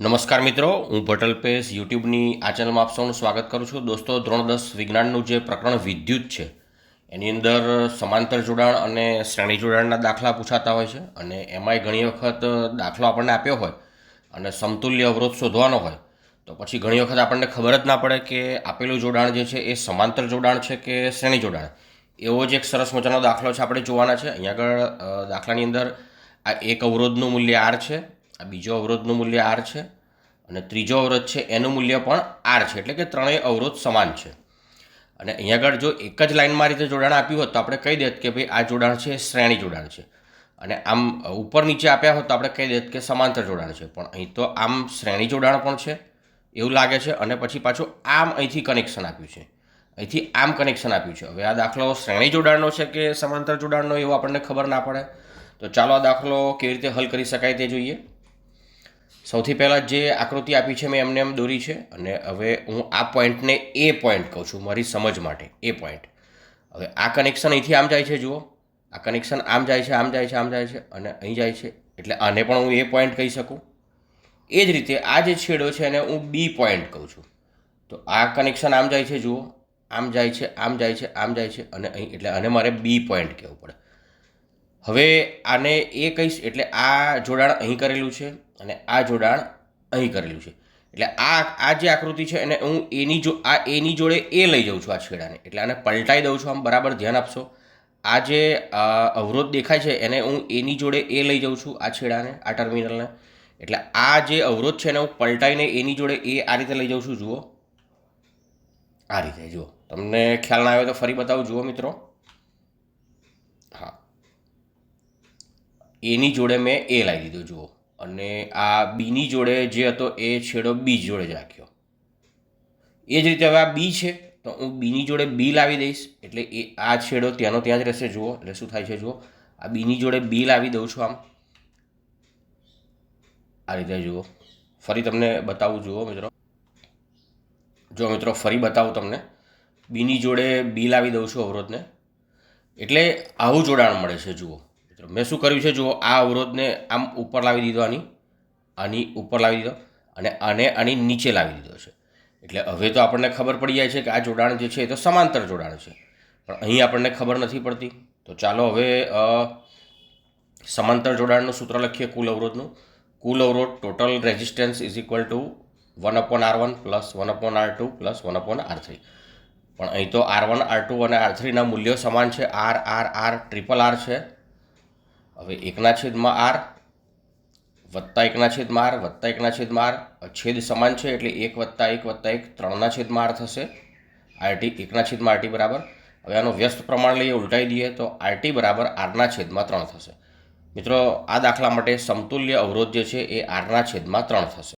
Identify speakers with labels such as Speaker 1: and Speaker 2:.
Speaker 1: નમસ્કાર મિત્રો, હું ભટલ પેસ યુટ્યુબની આ ચેનલમાં આપ સૌનું સ્વાગત કરું છું. દોસ્તો ધોરણ દસ વિજ્ઞાનનું જે પ્રકરણ વિદ્યુત છે, એની અંદર સમાંતર જોડાણ અને શ્રેણી જોડાણના દાખલા પૂછાતા હોય છે અને એમાંય ઘણી વખત દાખલો આપણને આપ્યો હોય અને સમતુલ્ય અવરોધ શોધવાનો હોય, તો પછી ઘણી વખત આપણને ખબર જ ના પડે કે આપેલું જોડાણ જે છે એ સમાંતર જોડાણ છે કે શ્રેણી જોડાણ. એવો જ એક સરસ મજાનો દાખલો છે આપણે જોવાના છે. અહીંયા આગળ દાખલાની અંદર આ એક અવરોધનું મૂલ્ય આર છે. આ બીજો અવરોધનું મૂલ્ય આર છે અને ત્રીજો અવરોધ છે એનું મૂલ્ય પણ આર છે, એટલે કે ત્રણેય અવરોધ સમાન છે. અને અહીંયા આગળ જો એક જ લાઇનમાં રીતે જોડાણ આપ્યું હોત તો આપણે કહી દેત કે ભાઈ આ જોડાણ છે, શ્રેણી જોડાણ છે. અને આમ ઉપર નીચે આપ્યા હોત તો આપણે કહી દેત કે સમાંતર જોડાણ છે. પણ અહીં તો આમ શ્રેણી જોડાણ પણ છે, એવું લાગે છે. અને પછી પાછું આમ અહીંથી કનેક્શન આપ્યું છે. અહીંથી આમ કનેક્શન આપ્યું છે. હવે આ દાખલો શ્રેણી જોડાણનો છે કે સમાંતર જોડાણનો, એવું આપણને ખબર ના પડે. તો ચાલો આ દાખલો કેવી રીતે હલ કરી શકાય તે જોઈએ. સૌથી પહેલાં જે આકૃતિ આપી છે મેં એમને એમ દોરી છે અને હવે હું આ પોઈન્ટને એ પોઈન્ટ કહું છું મારી સમજ માટે, એ પોઈન્ટ. હવે આ કનેક્શન અહીંથી આમ જાય છે, જુઓ. આ કનેક્શન આમ જાય છે, આમ જાય છે, આમ જાય છે અને અહીં જાય છે. એટલે આને પણ હું એ પોઈન્ટ કહી શકું. એ જ રીતે આ જે છેડો છે એને હું બી પોઈન્ટ કહું છું. તો આ કનેક્શન આમ જાય છે, જુઓ. આમ જાય છે, આમ જાય છે, આમ જાય છે અને અહીં, એટલે આને મારે બી પોઈન્ટ કહેવું પડે. હવે આને એ કહીશ, એટલે આ જોડાણ અહીં કરેલું છે. અને આ જોડાણ અહીં કરેલું છે. એટલે આ આ જે આકૃતિ છે એને હું એની જો, આ એની જોડે એ લઈ જાઉં છું આ છેડાને. એટલે આને પલટાઈ દઉં છું આમ બરાબર ધ્યાન આપશો. આ જે અવરોધ દેખાય છે એને હું એની જોડે એ લઈ જાઉં છું આ છેડાને, આ ટર્મિનલને. એટલે આ જે અવરોધ છે એને હું પલટાઈને એની જોડે એ આ રીતે લઈ જાઉં છું, જુઓ. આ રીતે, જુઓ. તમને ખ્યાલ ના આવ્યો તો ફરી બતાવું, જુઓ મિત્રો. હા. એની જોડે મેં એ લાવી દીધો, જુઓ. અને આ બીની જોડે જે હતો એ છેડો બી જોડે જ રાખ્યો. એ જ રીતે હવે આ બી છે, તો હું બીની જોડે બી લાવી દઈશ. એટલે એ આ છેડો ત્યાંનો ત્યાં જ રહેશે, જુઓ, એટલે શું થાય છે, જુઓ. આ બીની જોડે બી લાવી દઉં છું આમ. આ રીતે જુઓ. ફરી તમને બતાવું, જુઓ, મિત્રો. જો, મિત્રો, ફરી બતાવું તમને. બીની જોડે બી લાવી દઉં છું અવરોધને. એટલે આવું જોડાણ મળે છે, જુઓ. મિત્રો, મેં શું કર્યું છે? જુઓ આ અવરોધને આમ ઉપર લાવી દીધો આની આની ઉપર લાવી દીધો અને આને આની નીચે લાવી દીધો છે. એટલે હવે તો આપણને ખબર પડી જાય છે કે આ જોડાણ જે છે એ તો સમાંતર જોડાણ છે. પણ અહીં આપણને ખબર નથી પડતી. તો ચાલો હવે સમાંતર જોડાણનું સૂત્ર લખીએ કુલ અવરોધનું. કુલ અવરોધ total resistance is equal to one upon R one plus one upon R two plus one upon R three પણ અહીં તો આર વન આર ટુ અને આર થ્રીના મૂલ્યો સમાન છે. R R R triple R છે. હવે એકના છેદમાં આર વત્તા એકના છેદમાં આર વત્તા એકના છેદમાં આર છેદ સમાન છે એટલે એક વત્તા એક વત્તા એક ત્રણના છેદમાં આર થશે. આરટી એકના છેદમાં આરટી બરાબર. હવે આનો વ્યસ્ત પ્રમાણ લઈએ, ઉલટાઈ દઈએ તો આરટી બરાબર આરના છેદમાં ત્રણ થશે. મિત્રો, આ દાખલા માટે સમતુલ્ય અવરોધ જે છે એ આરના છેદમાં ત્રણ થશે.